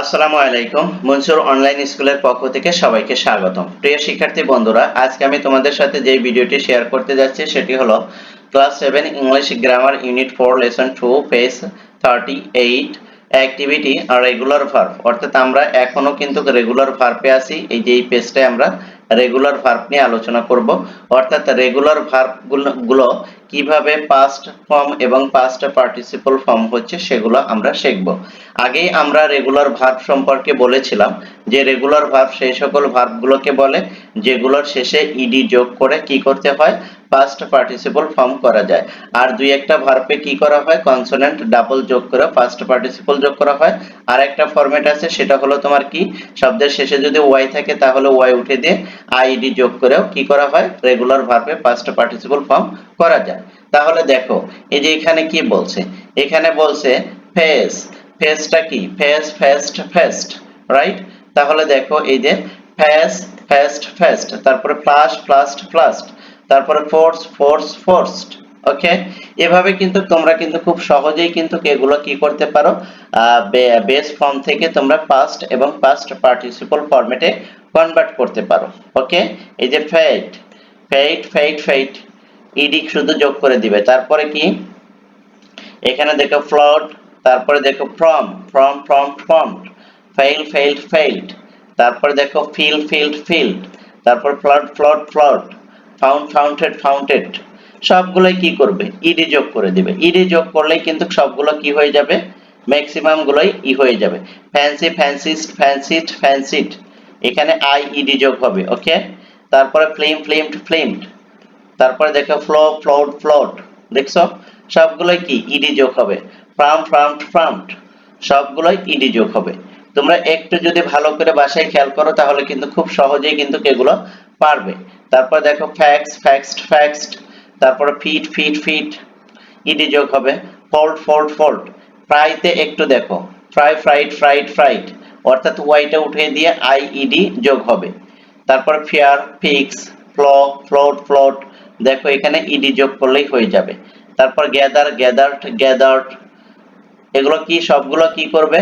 আসসালামু আলাইকুম, মনসুর অনলাইন স্কুলের পক্ষ থেকে সবাইকে স্বাগতম। প্রিয় শিক্ষার্থী বন্ধুরা, আজকে আমি তোমাদের সাথে যে ভিডিওটি শেয়ার করতে যাচ্ছি, সেটি হলো class seven English grammar unit four lesson two page thirty eight activity আর রেগুলার ভার্ব অর্থাৎ আমরা এখনও কিন্তু রেগুলার ভার্বে আছি, এই যে এই পেজটায় আমরা রেগুলার ভার্ব নিয়ে আলোচনা করব। অর্থাৎ রেগুলার ভার্বগুলো কীভাবে পাস্ট ফর্ম এবং পাস্ট পার্টিসিপল ফর্ম হচ্ছে সেগুলো আমরা শিখব। আগেই আমরা রেগুলার ভার্ব সম্পর্কে বলেছিলাম যে রেগুলার ভার্ব সেই সকল ভার্বগুলোকে বলে, যেগুলোর শেষে ইডি যোগ করে কি করতে হয়? পাস্ট পার্টিসিপল ফর্ম করা যায়। আর দুই একটা ভার্বে কি করা হয়? কনসোনেন্ট ডাবল যোগ করে পাস্ট পার্টিসিপল যোগ করা হয়। আর একটা ফরম্যাট আছে, সেটা হলো তোমার কি? শব্দের শেষে যদি ওয়াই থাকে, তাহলে ওয়াই উঠে দিয়ে আইডি যোগ করেও কি করা হয়? রেগুলার ভার্বে পাস্ট পার্টিসিপল ফর্ম করা যায়। তাহলে দেখো, এই যে এখানে কি বলছে? এখানে বলছে ফেস ফেসটা কি? ফেস ফেস্ট ফেস্ট রাইট তাহলে দেখো, এই যে ফেস ফেস্ট ফেস্ট তারপরে প্লাস প্লাস্ট প্লাস্ট তারপরে ফোর্স ফোর্স ফোর্সড ওকে এভাবে কিন্তু তোমরা কিন্তু খুব সহজেই কিন্তু এগুলো কি করতে পারো? বেস ফর্ম থেকে তোমরা পাস্ট এবং পাস্ট পার্টিসিপল ফরম্যাটে কনভার্ট করতে পারো ওকে এই যে fate fate fate fate ED শুধু যোগ করে দিবে। তারপরে কি? এখানে দেখো ফ্লট তারপরে দেখো form form form formed fail failed failed তারপরে দেখো ফিল ফিল্ড ফিল্ড তারপর flood flood flood found founded founded সবগুলোই কি করবে? ইডি যোগ করে দিবে। ইডি যোগ করলেই কিন্তু সবগুলো কি হয়ে যাবে? ম্যাক্সিমাম গুলোই ই হয়ে যাবে। ফ্যান্সি ফ্যান্সিস্ট ফ্যান্সিড ফ্যান্সিড এখানে আই ইডি যোগ হবে ওকে তারপরে ফ্লিম ফ্লিমড ফ্লিমড তারপরে দেখো ফ্লো ফ্লোড ফ্লোড দেখছ? সবগুলোই কি? ইডি যোগ হবে। ফ্রাম ফ্রামড ফ্রামড সবগুলোই ইডি যোগ হবে। তোমরা একটু যদি ভালো করে বাসায় খেয়াল করো, তাহলে কিন্তু খুব সহজেই কিন্তু এগুলো পারবে। তারপর দেখো ফ্যাক্স ফ্যাক্সড ফ্যাক্সড তারপরে ফিট ফিট ফিট ইডি যোগ হবে ফোল্ড ফোল্ড ফোল্ড ফ্রাইতে একটু দেখো ফ্রাই ফ্রাইড ফ্রাইড ফ্রাইড অর্থাৎ ওয়াইটা উঠিয়ে দিয়ে আই ইডি যোগ হবে, তারপর fair fix flow float float দেখো এখানে ইডি যোগ করলেই হয়ে যাবে, তারপর গ্যাদার গ্যাদার্ড গ্যাদার্ড এগুলো কি, সবগুলো কি করবে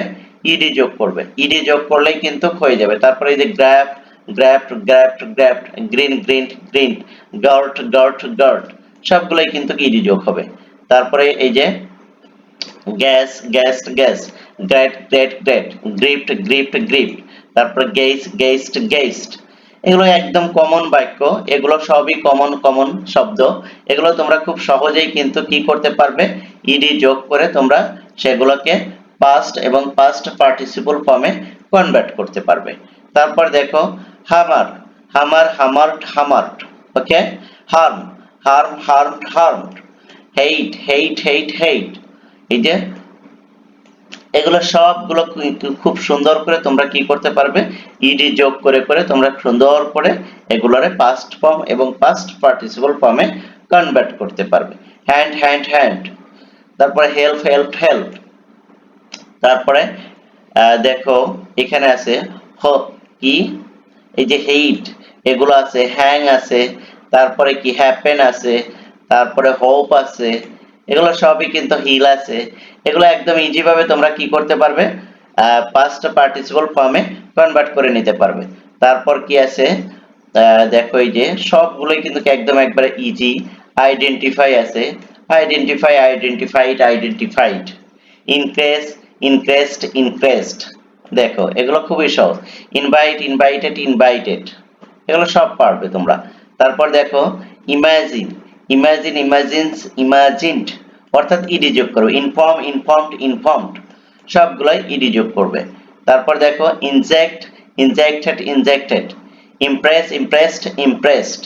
ইডি যোগ করবে ইডি যোগ করলেই কিন্তু হয়ে যাবে, তারপরে এই যে grab grabbed grabbed grabbed grin grin grin, guard guard guard, সবগুলোই কিন্তু ইডি যোগ হবে। তারপরে এই যে gas gas gas, great great great gripped gripped gripped তারপরে গেইস গেইস্ট গেইস্ট এগুলো একদম কমন বাক্য, এগুলো সবই কমন কমন শব্দ। এগুলো তোমরা খুব সহজেই কিন্তু কি করতে পারবে? ইডি যোগ করে তোমরা সেগুলোকে পাস্ট এবং পাস্ট পার্টিসিপল ফর্মে কনভার্ট করতে পারবে। তারপর দেখো, hammer hammer hammered hammered okay harm harm harm harmed hate hate hate hate. এই যে, এগুলো সবগুলো খুব সুন্দর করে তোমরা কি করতে পারবে? ইডি যোগ করে করে তোমরা সুন্দর করে এগুলোরে পাস্ট ফর্ম এবং পাস্ট পার্টিসিপল ফর্মে কনভার্ট করতে পারবে। হ্যান্ড হ্যান্ড হ্যান্ড তারপরে হেল্প হেল্প হেল্প তারপরে দেখো, এখানে আছে কি? এই যে হেইট এগুলো আছে হ্যাং আছে, তারপরে কি হ্যাপেন আছে, তারপরে হোপ আছে, এগুলো সবই কিন্তু হিল আছে। এগুলো একদম ইজি তোমরা কি করতে পারবে? পাস্ট পার্টিসিপল ফর্মে কনভার্ট করে নিতে পারবে। তারপর কি আছে? দেখো এই যে সবগুলোই কিন্তু একদম একবারে ইজি আইডেন্টিফাই আছে। Identify identified identified increase increased increased দেখো, এগুলো খুবই সহজ। ইনভাইট ইনভাইটেড ইনভাইটেড এগুলো সব পারবে তোমরা। তারপর দেখো ইমাজিন ইমাজিন ইমাজিনস ইমাজিনড অর্থাৎ ইডি যোগ করবে। ইনফর্ম ইনফর্মড ইনফর্মড সবগুলোই ইডি যোগ করবে। তারপর দেখো inject injected injected impress impressed impressed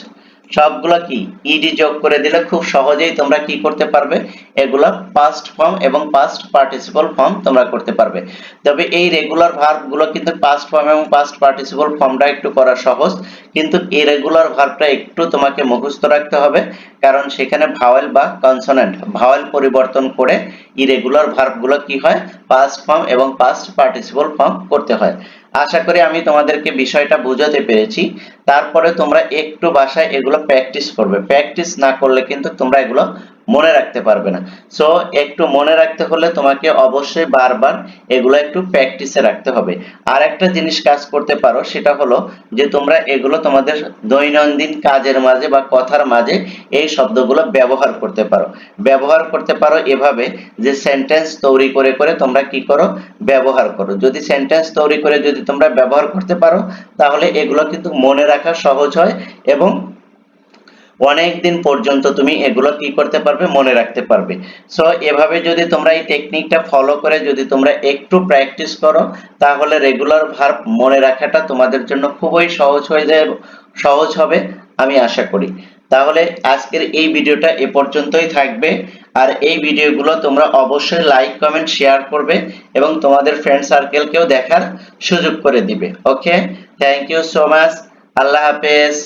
সবগুলো কি? ইডি যোগ করে দিলে খুব সহজেই তোমরা কি করতে পারবে? এগুলো পাস্ট ফর্ম এবং পাস্ট পার্টিসিপল ফর্ম তোমরা করতে পারবে। তবে এই রেগুলার ভার্বগুলো কিন্তু পাস্ট ফর্ম এবং পাস্ট পার্টিসিপল ফর্মটা একটু করা সহজ। কিন্তু এই রেগুলার ভার্বটা একটু তোমাকে মুখস্থ রাখতে হবে। কারণ সেখানে ভাওয়েল বা কনসোনেন্ট ভাওয়েল পরিবর্তন করে ইরেগুলার ভার্বগুলো কি হয়? পাস্ট ফর্ম এবং পাস্ট পার্টিসিপল ফর্ম করতে হয়। আশা করি আমি তোমাদেরকে বিষয়টা বুঝাতে পেরেছি। তারপরে তোমরা একটু বাসায় এগুলো প্র্যাকটিস করবে। প্র্যাকটিস না করলে কিন্তু তোমরা এগুলো মনে রাখতে পারবে না। সো একটু মনে রাখতে হলে তোমাকে অবশ্যই বারবার এগুলো একটু প্র্যাকটিসে রাখতে হবে। আর একটা জিনিস কাজ করতে পারো, সেটা হলো যে তোমরা এগুলো তোমাদের দৈনন্দিন কাজের মাঝে বা কথার মাঝে এই শব্দগুলো ব্যবহার করতে পারো। ব্যবহার করতে পারো এভাবে যে সেন্টেন্স তৈরি করে করে তোমরা কি করো? ব্যবহার করো। যদি সেন্টেন্স তৈরি করে যদি তোমরা ব্যবহার করতে পারো, তাহলে এগুলো কিন্তু মনে রাখা সহজ হয় এবং অনেক দিন পর্যন্ত তুমি এগুলো কি করতে পারবে, মনে রাখতে পারবে। সো এভাবে যদি তোমরা এই টেকনিকটা ফলো করে যদি তোমরা একটু প্র্যাকটিস করো, তাহলে রেগুলার ভার্ব মনে রাখাটা তোমাদের জন্য খুবই সহজ হয়ে যায়, সহজ হবে, আমি আশা করি। তাহলে আজকের এই ভিডিওটা এ পর্যন্তই থাকবে। আর এই ভিডিওগুলো তোমরা অবশ্যই লাইক কমেন্ট শেয়ার করবে এবং তোমাদের ফ্রেন্ড সার্কেলকেও দেখার সুযোগ করে দিবে। Okay thank you so much আল্লাহ হাফেজ।